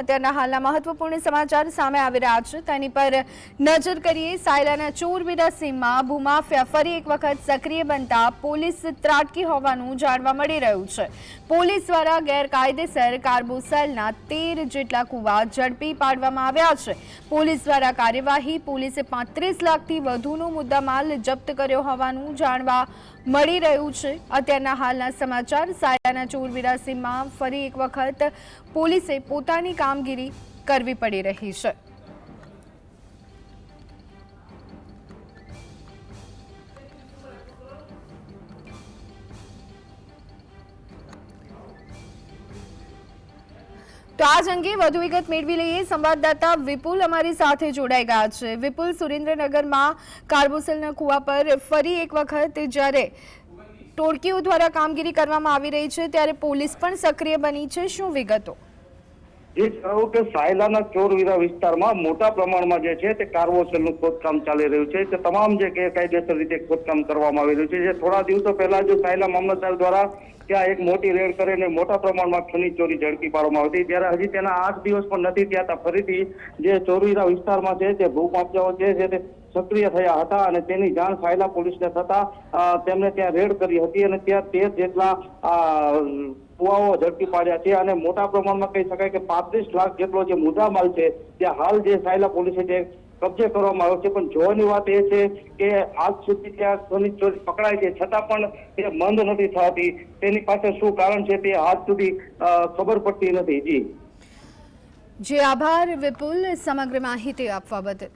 અત્યારના હાલના મહત્વપૂર્ણ સમાચાર સામે આવી રહ્યા છે. તેની પર નજર કરીએ સાયલાના ચોરવીરા સીમમાં ભૂમાફિયા ફરી એક વખત સક્રિય બનતા પોલીસ ત્રાટકી હોવાનું જાણવા મળી રહ્યું છે. પોલીસ દ્વારા ગેરકાયદેસર કાર્બોસેલના તેર જેટલા કુવા ઝડપી પાડવામાં આવ્યા છે. પોલીસ દ્વારા કાર્યવાહી પોલીસે પાંત્રીસ લાખથી વધુનો મુદ્દામાલ જપ્ત કર્યો હોવાનું જાણવા મળી રહ્યું છે. અત્યારના હાલના સમાચાર સાયલાના ચોરવીરા સીમમાં ફરી એક વખત પોલીસે પોતાની કામગીરી કરવી પડી રહી છે. તો આજ અંગે વધુ વિગત મેળવી લઈએ. સંવાદદાતા વિપુલ અમારી સાથે જોડાઈ ગયા છે. વિપુલ, સુરેન્દ્રનગરમાં કાર્બોસેલના કુવા પર ફરી એક વખત જ્યારે ટોળકીઓ દ્વારા કામગીરી કરવામાં આવી રહી છે, ત્યારે પોલીસ પણ સક્રિય બની છે. શું વિગતો? જે કહ્યું કે સાયલાના ચોરવીરા વિસ્તારમાં મોટા પ્રમાણમાં જે છે તે કાર્બોસેલનું ખોદકામ ચાલી રહ્યું છે. તે તમામ જે કાયદેસર રીતે ખોદકામ કરવામાં આવી રહ્યું છે. જે થોડા દિવસો પહેલા જ સાયલા મામલતદાર દ્વારા ત્યાં એક મોટી રેડ કરીને મોટા પ્રમાણમાં ખનીજ ચોરી ઝડપી પાડવામાં આવી હતી ત્યારે હજી તેના આઠ દિવસ પણ નથી ત્યાં ફરીથી જે ચોરવીરા વિસ્તારમાં છે તે ભૂમાફિયાઓ છે તે સક્રિય થયા હતા અને તેની જાણ સાયલા પોલીસને થતા તેમણે ત્યાં રેડ કરી હતી અને ત્યાં તેર જેટલા કુવાઓ ઝડપી પાડ્યા છે અને મોટા પ્રમાણમાં કહી શકાય કે પાંત્રીસ લાખ જેટલો જે મુદ્દામાલ છે, ત્યાં હાલ જે સાયલા પોલીસે જે કબજે કરવામાં આવ્યો છે, પણ જોવાની વાત એ છે કે આજ સુધી ત્યાં સોની ચોરી પકડાય છે, છતાં પણ તે બંધ નથી થતી. તેની પાછળ શું કારણ છે તે આજ સુધી ખબર પડતી નથી. જી. જે, આભાર વિપુલ સમગ્ર માહિતી આપવા બદલ.